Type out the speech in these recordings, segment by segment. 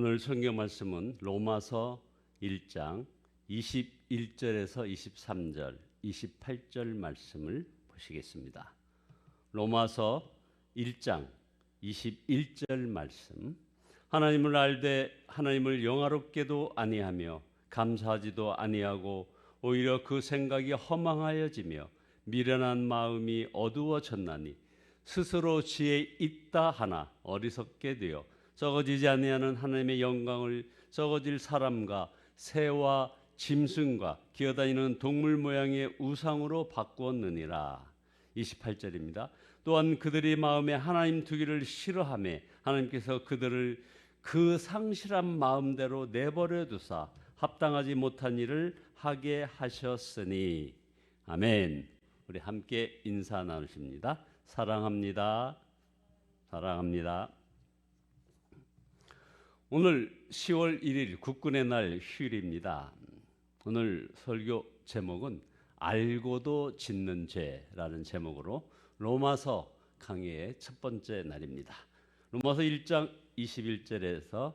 오늘 성경 말씀은 로마서 1장 21절에서 23절, 28절 말씀을 보시겠습니다. 로마서 1장 21절 말씀. 하나님을 알되 하나님을 영화롭게도 아니하며 감사하지도 아니하고 오히려 그 생각이 허망하여지며 미련한 마음이 어두워졌나니 스스로 지혜 있다 하나 어리석게 되어 썩어지지 아니하는 하나님의 영광을 썩어질 사람과 새와 짐승과 기어다니는 동물 모양의 우상으로 바꾸었느니라. 28절입니다. 또한 그들이 마음에 하나님 두기를 싫어하며 하나님께서 그들을 그 상실한 마음대로 내버려 두사 합당하지 못한 일을 하게 하셨으니 아멘. 우리 함께 인사 나누십니다. 사랑합니다. 사랑합니다. 오늘 10월 1일 국군의 날 휴일입니다. 오늘 설교 제목은 알고도 짓는 죄라는 제목으로 로마서 강의의 첫 번째 날입니다. 로마서 1장 21절에서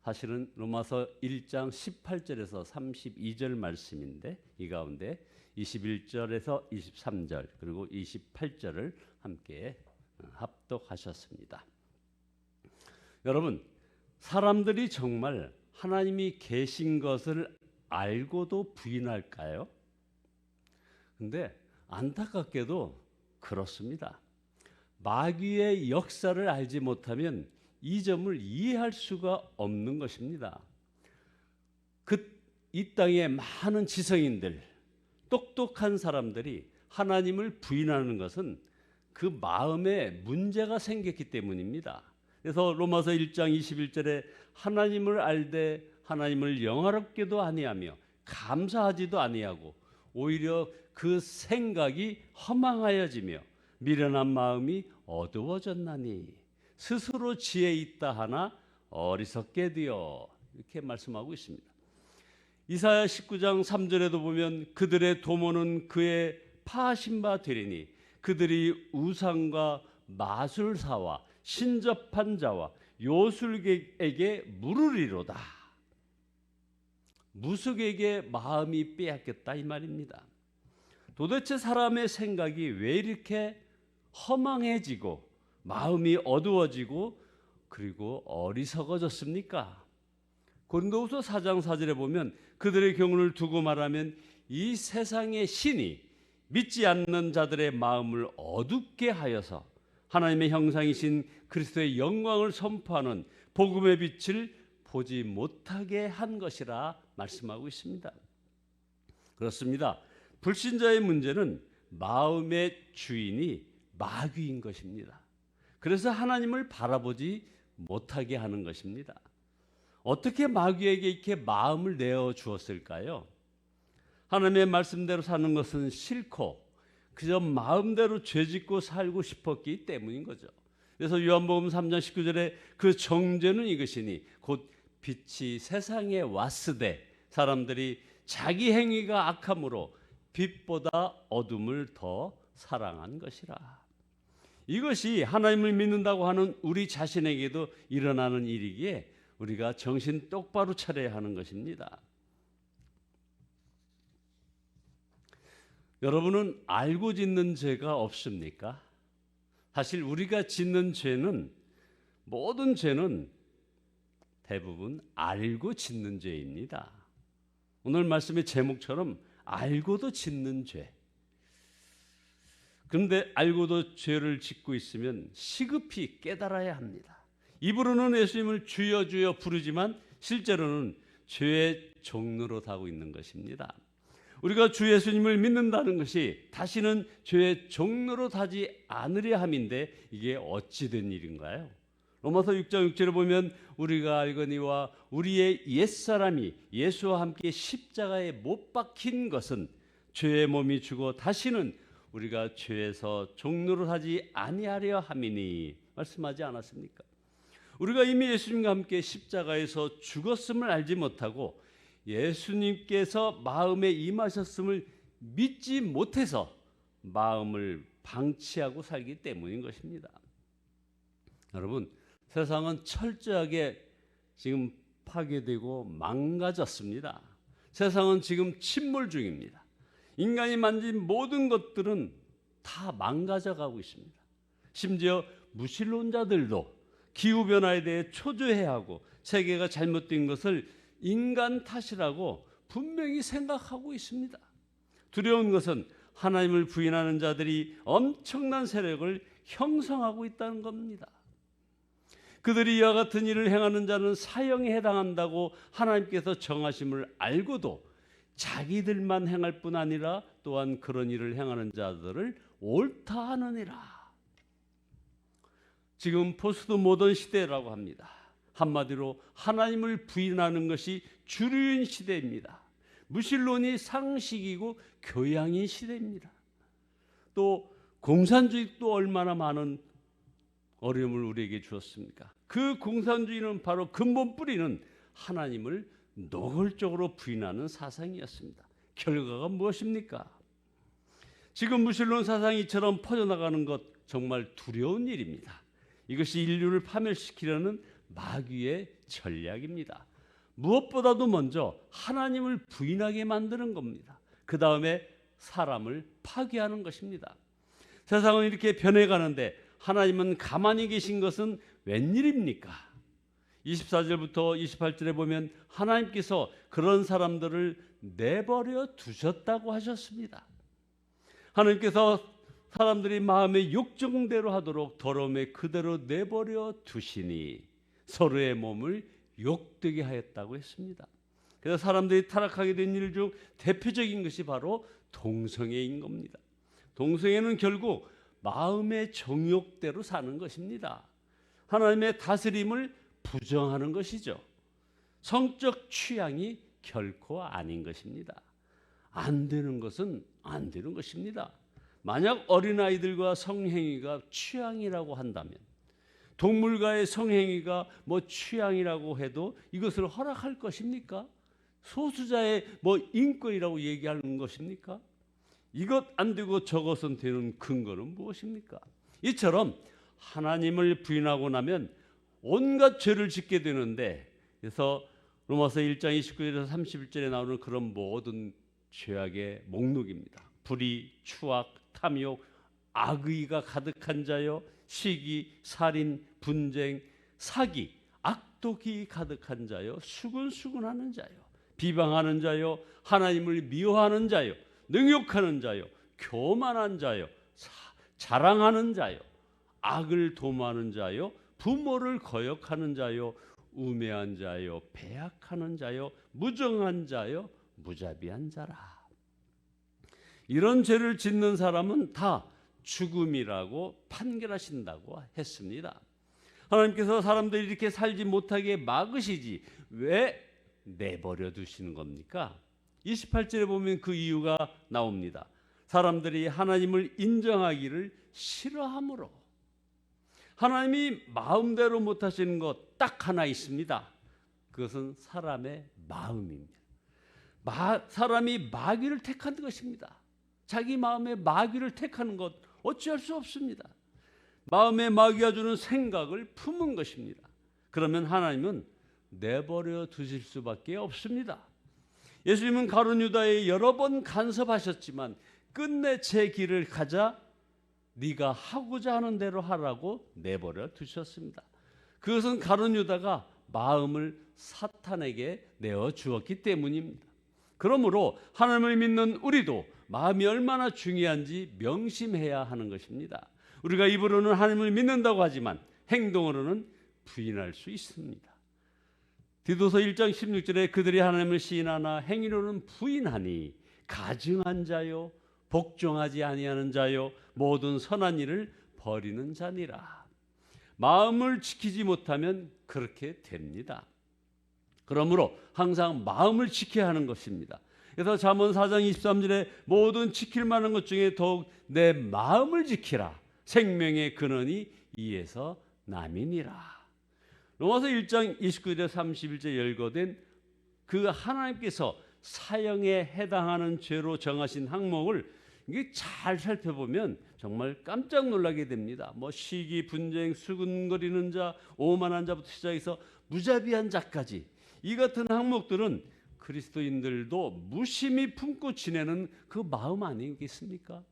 사실은 로마서 1장 18절에서 32절 말씀인데 이 가운데 21절에서 23절 그리고 28절을 함께 합독하셨습니다. 여러분 사람들이 정말 하나님이 계신 것을 알고도 부인할까요? 근데 안타깝게도 그렇습니다. 마귀의 역사를 알지 못하면 이 점을 이해할 수가 없는 것입니다. 그 이 땅의 많은 지성인들, 똑똑한 사람들이 하나님을 부인하는 것은 그 마음에 문제가 생겼기 때문입니다. 그래서 로마서 1장 21절에 하나님을 알되 하나님을 영화롭게도 아니하며 감사하지도 아니하고 오히려 그 생각이 허망하여지며 미련한 마음이 어두워졌나니 스스로 지혜 있다 하나 어리석게 되어 이렇게 말씀하고 있습니다. 이사야 19장 3절에도 보면 그들의 도모는 그의 파하신 바 되리니 그들이 우상과 마술사와 신접한 자와 요술객에게 물으리로다. 무속에게 마음이 빼앗겼다 이 말입니다. 도대체 사람의 생각이 왜 이렇게 허망해지고 마음이 어두워지고 그리고 어리석어졌습니까? 고린도후서 4장 4절에 보면 그들의 경우를 두고 말하면 이 세상의 신이 믿지 않는 자들의 마음을 어둡게 하여서 하나님의 형상이신 그리스도의 영광을 선포하는 복음의 빛을 보지 못하게 한 것이라 말씀하고 있습니다. 그렇습니다. 불신자의 문제는 마음의 주인이 마귀인 것입니다. 그래서 하나님을 바라보지 못하게 하는 것입니다. 어떻게 마귀에게 이렇게 마음을 내어 주었을까요? 하나님의 말씀대로 사는 것은 싫고 그저 마음대로 죄짓고 살고 싶었기 때문인 거죠. 그래서 요한복음 3장 19절에 그 정죄는 이것이니 곧 빛이 세상에 왔으되 사람들이 자기 행위가 악함으로 빛보다 어둠을 더 사랑한 것이라. 이것이 하나님을 믿는다고 하는 우리 자신에게도 일어나는 일이기에 우리가 정신 똑바로 차려야 하는 것입니다. 여러분은 알고 짓는 죄가 없습니까? 사실 우리가 짓는 죄는 모든 죄는 대부분 알고 짓는 죄입니다. 오늘 말씀의 제목처럼 알고도 짓는 죄. 그런데 알고도 죄를 짓고 있으면 시급히 깨달아야 합니다. 입으로는 예수님을 주여 주여 부르지만 실제로는 죄의 종로로 타고 있는 것입니다. 우리가 주 예수님을 믿는다는 것이 다시는 죄의 종로로 타지 않으려 함인데 이게 어찌 된 일인가요? 로마서 6장 6절에 보면 우리가 알거니와 우리의 옛사람이 예수와 함께 십자가에 못 박힌 것은 죄의 몸이 죽어 다시는 우리가 죄에서 종로를 하지 아니하려 함이니 말씀하지 않았습니까? 우리가 이미 예수님과 함께 십자가에서 죽었음을 알지 못하고 예수님께서 마음에 임하셨음을 믿지 못해서 마음을 방치하고 살기 때문인 것입니다. 여러분, 세상은 철저하게 지금 파괴되고 망가졌습니다. 세상은 지금 침몰 중입니다. 인간이 만진 모든 것들은 다 망가져 가고 있습니다. 심지어 무신론자들도 기후 변화에 대해 초조해하고 세계가 잘못된 것을 인간 탓이라고 분명히 생각하고 있습니다. 두려운 것은 하나님을 부인하는 자들이 엄청난 세력을 형성하고 있다는 겁니다. 그들이 이와 같은 일을 행하는 자는 사형에 해당한다고 하나님께서 정하심을 알고도 자기들만 행할 뿐 아니라 또한 그런 일을 행하는 자들을 옳다 하느니라. 지금 포스트 모던 시대라고 합니다. 한마디로 하나님을 부인하는 것이 주류인 시대입니다. 무신론이 상식이고 교양인 시대입니다. 또 공산주의도 얼마나 많은 어려움을 우리에게 주었습니까? 그 공산주의는 바로 근본 뿌리는 하나님을 노골적으로 부인하는 사상이었습니다. 결과가 무엇입니까? 지금 무신론 사상이 이처럼 퍼져나가는 것 정말 두려운 일입니다. 이것이 인류를 파멸시키려는 마귀의 전략입니다. 무엇보다도 먼저 하나님을 부인하게 만드는 겁니다. 그 다음에 사람을 파괴하는 것입니다. 세상은 이렇게 변해가는데 하나님은 가만히 계신 것은 웬일입니까? 24절부터 28절에 보면 하나님께서 그런 사람들을 내버려 두셨다고 하셨습니다. 하나님께서 사람들이 마음의 욕정대로 하도록 더러움에 그대로 내버려 두시니 서로의 몸을 욕되게 하였다고 했습니다. 그래서 사람들이 타락하게 된 일 중 대표적인 것이 바로 동성애인 겁니다. 동성애는 결국 마음의 정욕대로 사는 것입니다. 하나님의 다스림을 부정하는 것이죠. 성적 취향이 결코 아닌 것입니다. 안 되는 것은 안 되는 것입니다. 만약 어린아이들과 성행위가 취향이라고 한다면 동물과의 성행위가 뭐 취향이라고 해도 이것을 허락할 것입니까? 소수자의 뭐 인권이라고 얘기하는 것입니까? 이것 안 되고 저것은 되는 근거는 무엇입니까? 이처럼 하나님을 부인하고 나면 온갖 죄를 짓게 되는데 그래서 로마서 1장 29절에서 31절에 나오는 그런 모든 죄악의 목록입니다. 불의, 추악, 탐욕, 악의가 가득한 자요, 시기, 살인, 분쟁, 사기, 악독이 가득한 자요, 수근수근하는 자요, 비방하는 자요, 하나님을 미워하는 자요, 능욕하는 자요, 교만한 자요, 사, 자랑하는 자요, 악을 도모하는 자요, 부모를 거역하는 자요, 우매한 자요, 배약하는 자요, 무정한 자요, 무자비한 자라. 이런 죄를 짓는 사람은 다 죽음이라고 판결하신다고 했습니다. 하나님께서 사람들이 이렇게 살지 못하게 막으시지 왜 내버려 두시는 겁니까? 28절에 보면 그 이유가 나옵니다. 사람들이 하나님을 인정하기를 싫어함으로 하나님이 마음대로 못 하시는 것 딱 하나 있습니다. 그것은 사람의 마음입니다. 마, 사람이 마귀를 택한 것입니다. 자기 마음의 마귀를 택하는 것 어찌할 수 없습니다. 마음의 마귀가 주는 생각을 품은 것입니다. 그러면 하나님은 내버려 두실 수밖에 없습니다. 예수님은 가룟 유다에 여러 번 간섭하셨지만 끝내 제 길을 가자 네가 하고자 하는 대로 하라고 내버려 두셨습니다. 그것은 가룟 유다가 마음을 사탄에게 내어 주었기 때문입니다. 그러므로 하나님을 믿는 우리도 마음이 얼마나 중요한지 명심해야 하는 것입니다. 우리가 입으로는 하나님을 믿는다고 하지만 행동으로는 부인할 수 있습니다. 디도서 1장 16절에 그들이 하나님을 시인하나 행위로는 부인하니 가증한 자요 복종하지 아니하는 자요 모든 선한 일을 버리는 자니라. 마음을 지키지 못하면 그렇게 됩니다. 그러므로 항상 마음을 지켜야 하는 것입니다. 그래서 잠언 4장 23절에 모든 지킬 만한 것 중에 더욱 내 마음을 지키라. 생명의 근원이 이에서 남이니라. 로마서 1장 29절 31절 열거된 그 하나님께서 사형에 해당하는 죄로 정하신 항목을 이게 잘 살펴보면 정말 깜짝 놀라게 됩니다. 뭐 시기, 분쟁, 수근거리는 자, 오만한 자부터 시작해서 무자비한 자까지 이 같은 항목들은 그리스도인들도 무심히 품고 지내는 그 마음 아니겠습니까?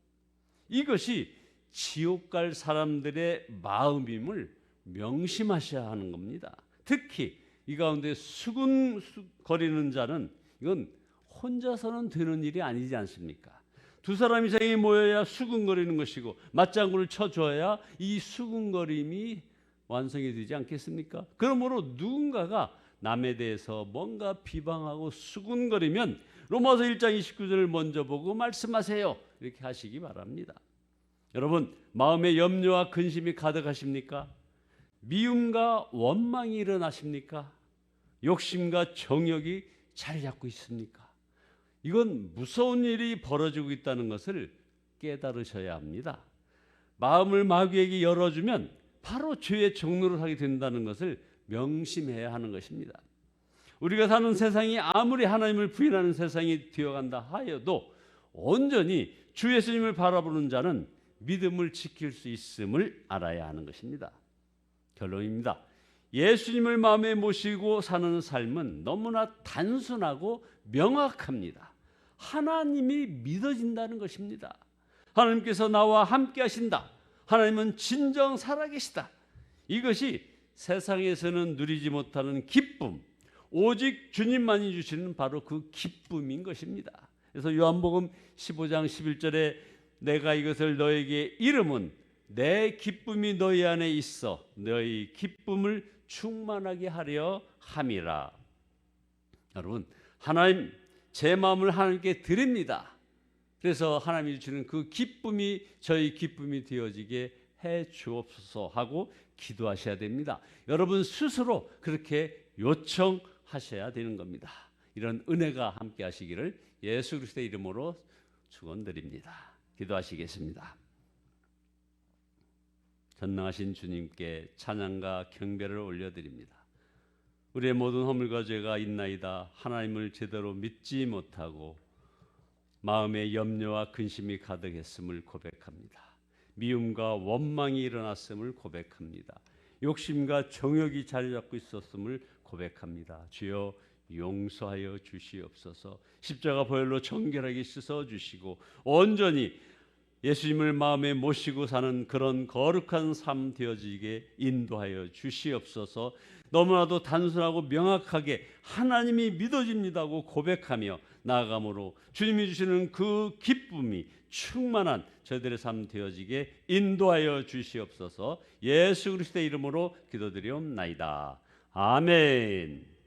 이것이 지옥 갈 사람들의 마음임을 명심하셔야 하는 겁니다. 특히 이 가운데 수군거리는 자는 이건 혼자서는 되는 일이 아니지 않습니까? 두 사람 이상이 모여야 수군거리는 것이고 맞장구를 쳐줘야 이 수군거림이 완성이 되지 않겠습니까? 그러므로 누군가가 남에 대해서 뭔가 비방하고 수군거리면 로마서 1장 29절을 먼저 보고 말씀하세요. 이렇게 하시기 바랍니다. 여러분, 마음에 염려와 근심이 가득하십니까? 미움과 원망이 일어나십니까? 욕심과 정욕이 자리 잡고 있습니까? 이건 무서운 일이 벌어지고 있다는 것을 깨달으셔야 합니다. 마음을 마귀에게 열어주면 바로 죄의 종로를 하게 된다는 것을 명심해야 하는 것입니다. 우리가 사는 세상이 아무리 하나님을 부인하는 세상이 되어간다 하여도 온전히 주 예수님을 바라보는 자는 믿음을 지킬 수 있음을 알아야 하는 것입니다. 결론입니다. 예수님을 마음에 모시고 사는 삶은 너무나 단순하고 명확합니다. 하나님이 믿어진다는 것입니다. 하나님께서 나와 함께 하신다. 하나님은 진정 살아계시다. 이것이 세상에서는 누리지 못하는 기쁨, 오직 주님만이 주시는 바로 그 기쁨인 것입니다. 그래서 요한복음 15장 11절에 내가 이것을 너에게 이름은 내 기쁨이 너희 안에 있어 너희 기쁨을 충만하게 하려 함이라. 여러분, 하나님 제 마음을 하나님께 드립니다. 그래서 하나님이 주시는 그 기쁨이 저희 기쁨이 되어지게 해 주옵소서 하고 기도하셔야 됩니다. 여러분 스스로 그렇게 요청하셔야 되는 겁니다. 이런 은혜가 함께 하시기를 예수 그리스도의 이름으로 축원드립니다. 기도하시겠습니다. 전능하신 주님께 찬양과 경배를 올려드립니다. 우리의 모든 허물과 죄가 있나이다. 하나님을 제대로 믿지 못하고 마음에 염려와 근심이 가득했음을 고백합니다. 미움과 원망이 일어났음을 고백합니다. 욕심과 정욕이 자리 잡고 있었음을 고백합니다. 주여 용서하여 주시옵소서. 십자가 보혈로 정결하게 씻어 주시고 온전히 예수님을 마음에 모시고 사는 그런 거룩한 삶 되어지게 인도하여 주시옵소서. 너무나도 단순하고 명확하게 하나님이 믿어집니다고 고백하며 나아감으로 주님이 주시는 그 기쁨이 충만한 저희들의 삶 되어지게 인도하여 주시옵소서. 예수 그리스도의 이름으로 기도드리옵나이다. 아멘.